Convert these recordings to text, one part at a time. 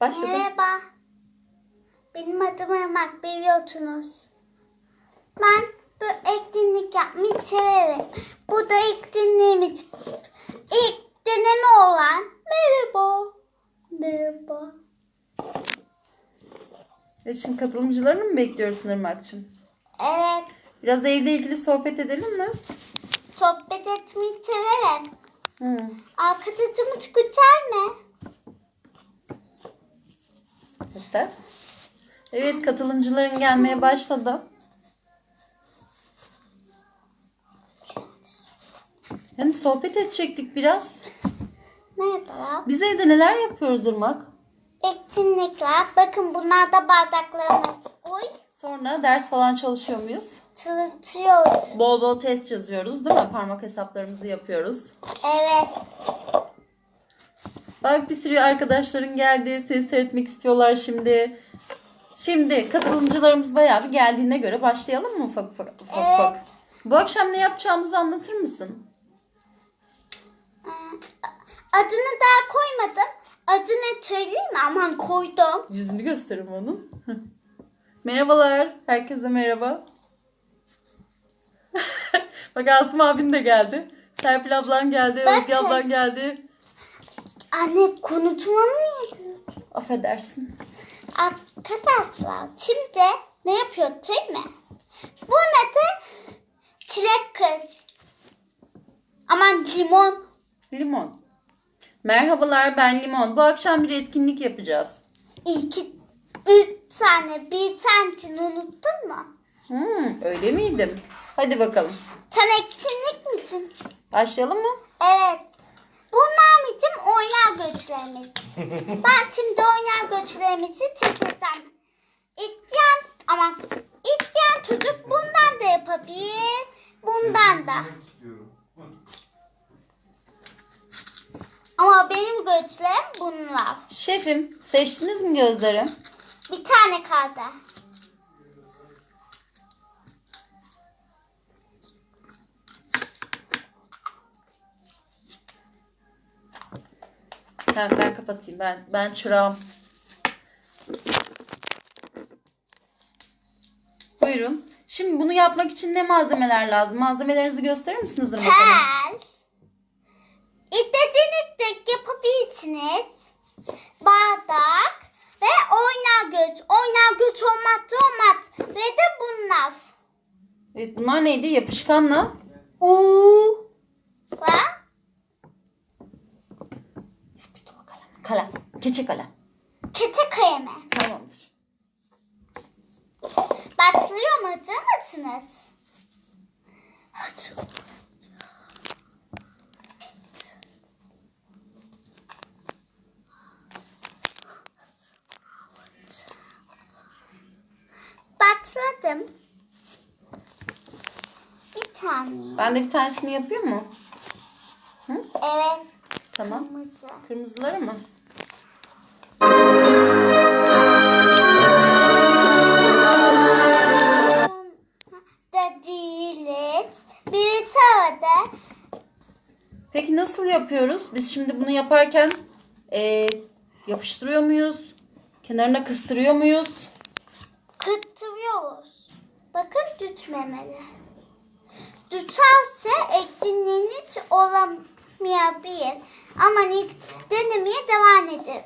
Başladı. Merhaba. Benim adım Irmak biliyorsunuz. Ben bu etkinlik yapmayı severim. Bu da etkinliğimiz. İlk deneme olan. Merhaba. Merhaba. E şimdi katılımcılarını mı bekliyorsun Irmak'cığım? Evet. Biraz evle ilgili sohbet edelim mi? Sohbet etmeyi severim. Hı. Arkadaşımız güzel mi? Göster. Evet katılımcıların gelmeye başladı. Yani sohbet edecektik biraz. Merhaba. Biz evde neler yapıyoruz Irmak? Etkinlikler. Bakın bunlar da bardaklarımız. Oy. Sonra ders falan çalışıyor muyuz? Çalışıyoruz. Bol bol test çözüyoruz değil mi? Parmak hesaplarımızı yapıyoruz. Evet. Bak bir sürü arkadaşların geldi. Seni seyretmek istiyorlar şimdi. Şimdi katılımcılarımız bayağı bir geldiğine göre başlayalım mı ufak ufak? ufak, ufak? Evet. Bu akşam ne yapacağımızı anlatır mısın? Ee, Adını daha koymadım. Adını söyleyeyim mi? Aman koydum. Yüzünü gösterim onun. Merhabalar. Herkese merhaba. Bak Asım abin de geldi. Serpil ablan geldi. Bakın. Özge ablan geldi. Anne konutma mı? Affedersin. Arkadaşlar şimdi ne yapıyor değil mi? Bu adı çilek kız. Aman limon. Limon. Merhabalar ben Limon. Bu akşam bir etkinlik yapacağız. İki, üç tane bir tanesini unuttun mu? Hmm, öyle miydim? Hadi bakalım. Sen etkinlik misin? Başlayalım mı? Evet. Göçlerimiz. ben şimdi oynar göçlerimizi çekeceğim. İsteyen ama isteyen çocuk bundan da yapabilir. Bundan da. Ama benim göçlerim bunlar. Şefim seçtiniz mi gözleri? Bir tane kaldı. Ben, ben kapatayım. Ben ben çırağım. Buyurun. Şimdi bunu yapmak için ne malzemeler lazım? Malzemelerinizi gösterir misiniz? Tel. İstediğiniz tek yapabilirsiniz. Bardak ve oynar göç. Oynar göç olmazsa olmaz. Ve de bunlar. Evet, bunlar neydi? Yapışkanla. Uuu. Ve İspirtolu kalem. Keçe kalem. keçe kalemi. Tamamdır. Başlıyor mu? Hazır mısınız? Başladım. Bir tane. Ben de bir tanesini yapayım mı? Hı? Evet. Tamam. Kırmızı. Kırmızıları mı? Yapıyoruz? Biz şimdi bunu yaparken eee, yapıştırıyor muyuz? Kenarına kıstırıyor muyuz? Kıttırıyoruz. Bakın düşmemeli. Düşerse etkinliğiniz olamayabilir. Ama denemeye devam edin.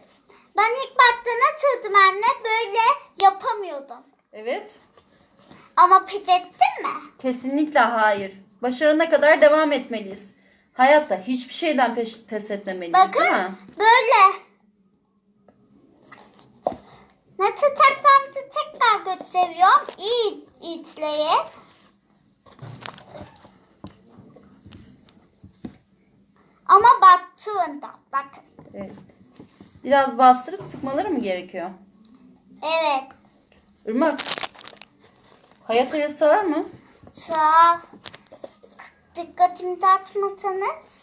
Ben ilk başta nasıldım anne? Böyle yapamıyordum. Evet. Ama pes ettin mi? Kesinlikle hayır. Başarana kadar devam etmeliyiz. Hayatta hiçbir şeyden peş, pes etmemeliyiz değil Bakın mi? böyle. Nasıl tekrar tekrar gösteriyorum. İyi izleyin. Ama baktığında bakın. Evet. Biraz bastırıp sıkmaları mı gerekiyor? Evet. Irmak. Hayat ayası var mı? Sağ dikkatimi dağıtmasanız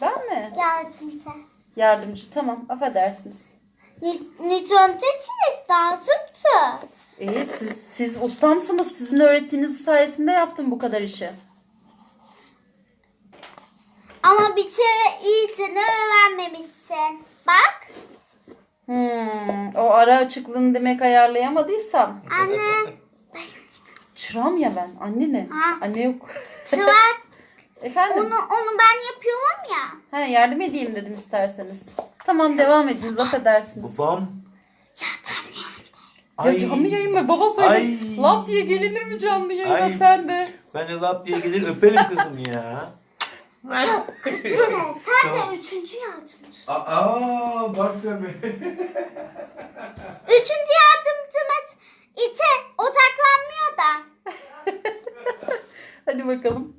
Ben mi? yardımcı. Yardımcı. Tamam. Affedersiniz. Nizam seçiniz lazımdı. Ee, siz, siz ustamsınız. Sizin öğrettiğiniz sayesinde yaptım bu kadar işi. Ama bir kere iyicini öğrenmemişsin. Bak. Hmm, o ara açıklığını demek ayarlayamadıysam. Anne Çırağım ya ben. Anne ne? Ha. Anne yok. sıvak Efendim? onu onu ben yapıyorum ya. Ha, yardım edeyim dedim isterseniz. Tamam devam ediniz affedersiniz. Babam. Ya tamam. Ya canlı yayında baba söyle. Ay. Laf diye gelinir mi canlı yayına Ay. sen de? Ben de lap diye gelir öperim kızım ya. Sen de üçüncü yardımcısın. Aa bak sen be. Üçüncü yardımcımız ite odaklanmıyor da. Hadi bakalım.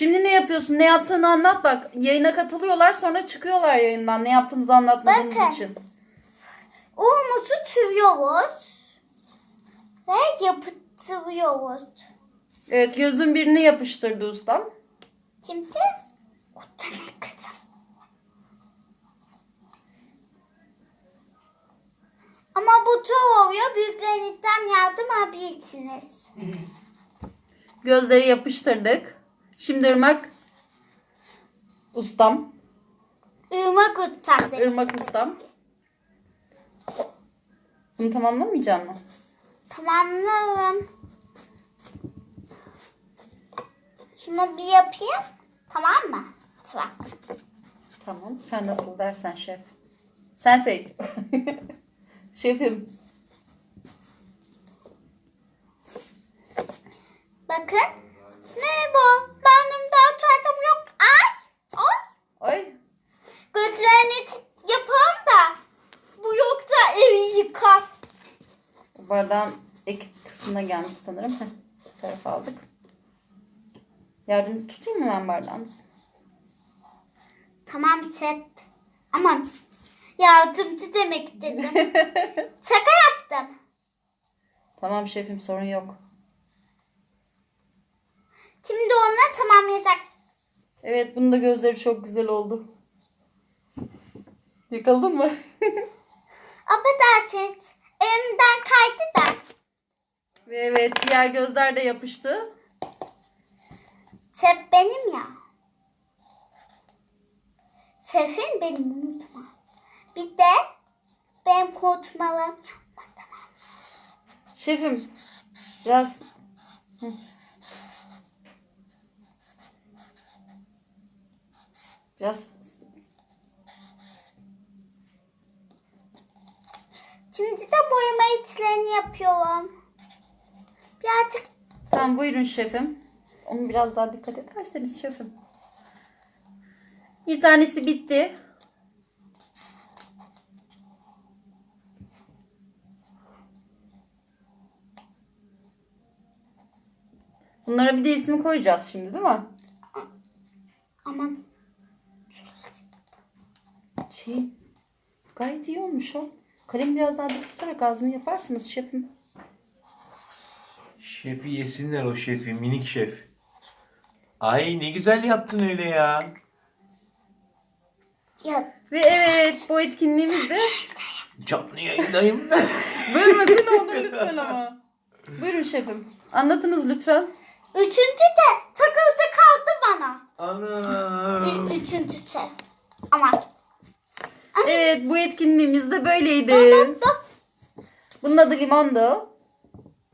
Şimdi ne yapıyorsun? Ne yaptığını anlat bak. Yayına katılıyorlar sonra çıkıyorlar yayından. Ne yaptığımızı anlatmadığımız Bakın. için. Umuzu tüyüyoruz. Ve yapıttırıyoruz. Evet gözün birine yapıştırdı ustam. Şimdi utanın kızım. Ama bu çok oluyor. Büyüklerinizden yardım alabilirsiniz. Gözleri yapıştırdık. Şimdi ırmak ustam. Irmak utandı. Irmak ustam. Bunu tamamlamayacak mı? Tamamlarım. Şunu bir yapayım. Tamam mı? Tamam. Tamam. Sen nasıl dersen şef. Sen say. Şefim. Bakın. Merhaba. Benim daha tuvaletim yok. Ay. Ay. Ay. Götlerini yapalım da. Bu yok da evi yıkar. Bu bardağın ek kısmına gelmiş sanırım. Heh, bu tarafa aldık. Yardım tutayım mı ben bardağınızı? Tamam Sep. Aman. Yardımcı demek istedim. Şaka yaptım. Tamam şefim sorun yok. Şimdi onu tamamlayacak. Evet bunun da gözleri çok güzel oldu. Yakaladın mı? Affedersiniz. Elimden kaydı da. Ve evet diğer gözler de yapıştı. Şef benim ya. Şefin benim unutma. Bir de benim konuşmalarım yapma tamam. Şefim biraz Hı. Biraz Şimdi de boyama içlerini yapıyorum. Birazcık tamam buyurun şefim. Onu biraz daha dikkat ederseniz şefim. Bir tanesi bitti. Bunlara bir de isim koyacağız şimdi değil mi? aman Şey gayet iyi olmuş o. Kalem biraz daha dik tutarak ağzını yaparsınız şefim. Şefi yesinler o şefi minik şef. Ay ne güzel yaptın öyle ya. ya Ve evet bu etkinliğimizde Canlı yayındayım. bölmesene olur lütfen ama. Buyurun şefim. Anlatınız lütfen. üçüncü de takıldı kaldı bana. Anam. Ü- Üçüncü şef. Aman. Evet bu etkinliğimiz de böyleydi. Dur, dur. Bunun adı limondu.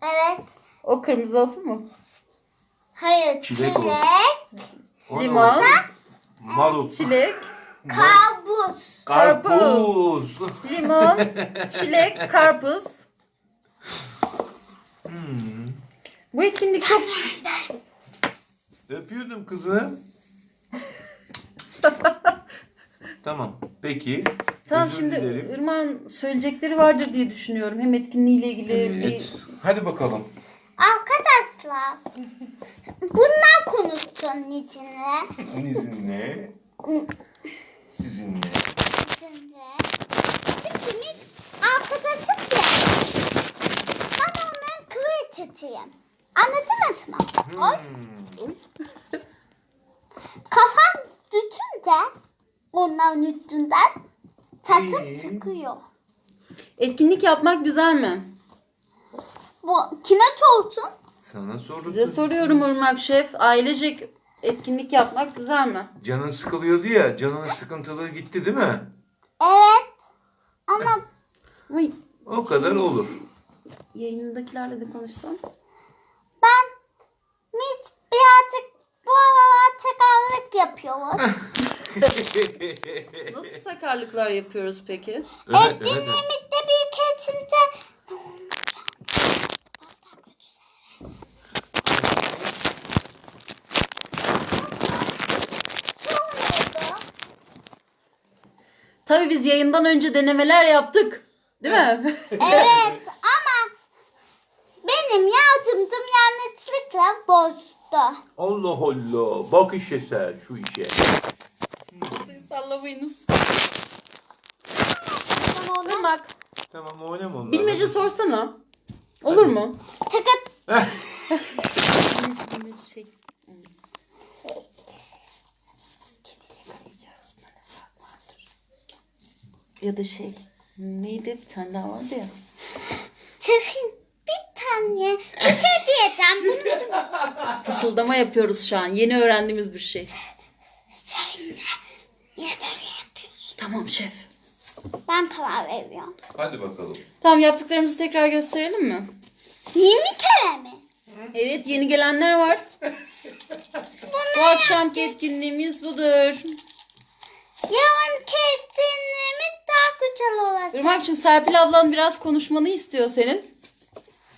Evet. O kırmızı olsun mu? Hayır. Çilek Çilek. o. Ne Limon. olsun? Marul. Çilek, Kabus. Karpuz. limon, çilek, karpuz. Hmm. Bu etkinlik çok... Öpüyordum kızı. tamam. Peki. Tamam Özür şimdi dilerim. Irmak'ın söyleyecekleri vardır diye düşünüyorum. Hem etkinliğiyle ilgili Evet. Hadi bakalım. Arkadaşlar. Bunlar konuşsun içine. Sizinle. Sizinle. Sizinle. Çünkü biz arkadaşım ya. Ben onların kıvırtıcıyım. Anladınız mı? Oy. Hmm. Kafam tutunca onların üstünden İyi. çıkıyor. Etkinlik yapmak güzel mi? Bu kime olsun? Sana sordum. Size soruyorum Irmak Şef. Ailecek etkinlik yapmak güzel mi? Canın sıkılıyordu ya. Canının sıkıntılığı gitti değil mi? Evet. Ama O kadar olur. yayındakilerle de konuşsam. Ben hiç birazcık bu aralar çakallık yapıyoruz. Nasıl sakarlıklar yapıyoruz peki? evet, evet, evet. Etkinliğimizde bir kesince Tabii biz yayından önce denemeler yaptık. Değil mi? Evet ama benim yardımcım yanlışlıkla bozdu. Allah Allah. Bak işe sen şu işe. Siz sallamayınız. Ben onu Irmak, Tamam oynama onlarla. bilmece sorsana. Olur mu? takıt Bilmece şey. Ya da şey. Neydi? Bir tane daha vardı ya. Şefin bir tane bir şey diyeceğim. Bunun için Fısıldama yapıyoruz şu an. Yeni öğrendiğimiz bir şey. Şefin niye böyle yapıyorsun? Tamam şef. Ben karar veriyorum. Hadi bakalım. Tamam yaptıklarımızı tekrar gösterelim mi? Yirmi kere mi? Evet yeni gelenler var. Bu akşamki etkinliğimiz budur. Yarın etkinliğimiz daha güzel olacak. Irmak'cığım Serpil ablan biraz konuşmanı istiyor senin.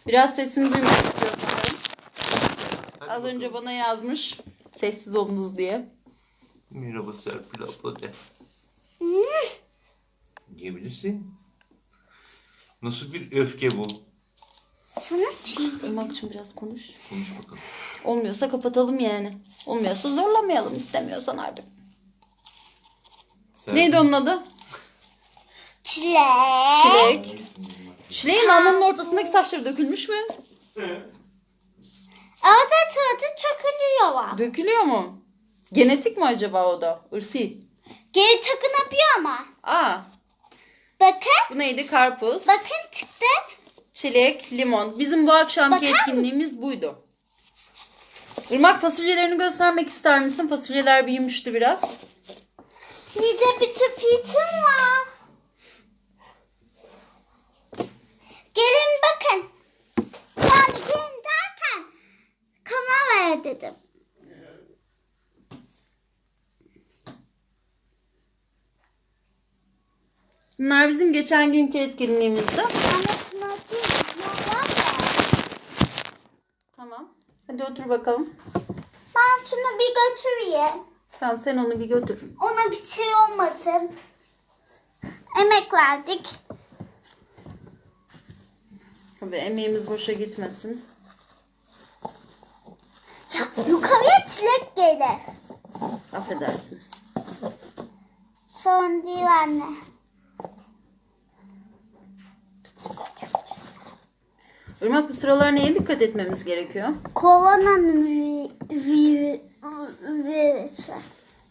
Biraz sesini duymak istiyor sanırım. Az önce bana yazmış. Sessiz olunuz diye. Merhaba Serpil abla de. Diyebilirsin. Nasıl bir öfke bu? Sana çiğ. Irmak'cığım biraz konuş. Konuş bakalım. Olmuyorsa kapatalım yani. Olmuyorsa zorlamayalım istemiyorsan artık. Serpil- Neydi onun adı? Çilek. Çilek. Çileğin alnının ortasındaki saçları dökülmüş mü? Arada sırada çökülüyor var. Dökülüyor mu? Genetik mi acaba o da? Irsi. Geri takınabiliyor ama. Aa, Bakın. bu neydi? Karpuz, Bakın çıktı. çilek, limon. Bizim bu akşamki Bakar etkinliğimiz buydu. Irmak fasulyelerini göstermek ister misin? Fasulyeler büyümüştü biraz. Nice bir tüpütüm var. Gelin bakın. Ben gelin derken kamera dedim. Bunlar bizim geçen günkü ya. Tamam. Hadi otur bakalım. Ben şunu bir götüreyim. Tamam sen onu bir götür. Ona bir şey olmasın. Emek verdik. Tabii emeğimiz boşa gitmesin. Ya yukarıya çilek gelir. Affedersin. Sorun değil anne. Irmak bu sıralar neye dikkat etmemiz gerekiyor? Vi- virüsü.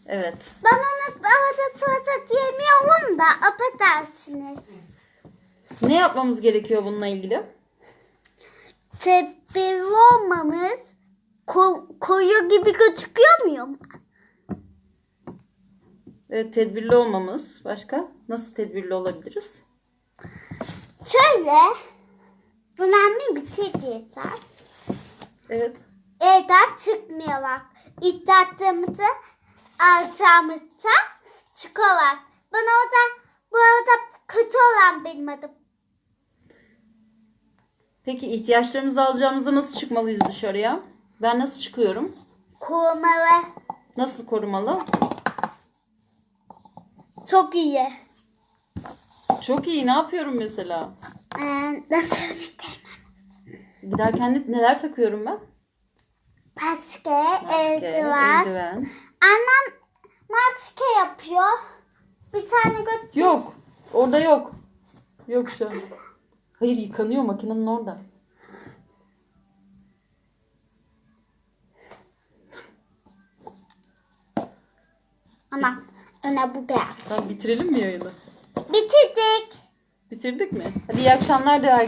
Evet. Ben onu arada sırada diyemiyorum da affedersiniz. Ne yapmamız gerekiyor bununla ilgili? Tedbirli olmamız ko- koyu gibi gözüküyor muyum? Evet, tedbirli olmamız. Başka? Nasıl tedbirli olabiliriz? Şöyle önemli bir şey diyeceğim. Evet. Evden çıkmayarak iddiatlarımızı alacağımızda çıkarak. Ben orada bu arada kötü olan benim adım. Peki ihtiyaçlarımızı alacağımızda nasıl çıkmalıyız dışarıya? Ben nasıl çıkıyorum? Korumalı. Nasıl korumalı? Çok iyi. Çok iyi. Ne yapıyorum mesela? Nasıl örnek? Giderken ne- neler takıyorum ben? Maske, Maske, eldiven. eldiven. Annem maske yapıyor. Bir tane götür. Yok. Orada yok. Yok şu an. Hayır yıkanıyor makinenin orada. Ama öne bu geldi. Tamam bitirelim mi yayını? Bitirdik. Bitirdik mi? Hadi iyi akşamlar de herkese.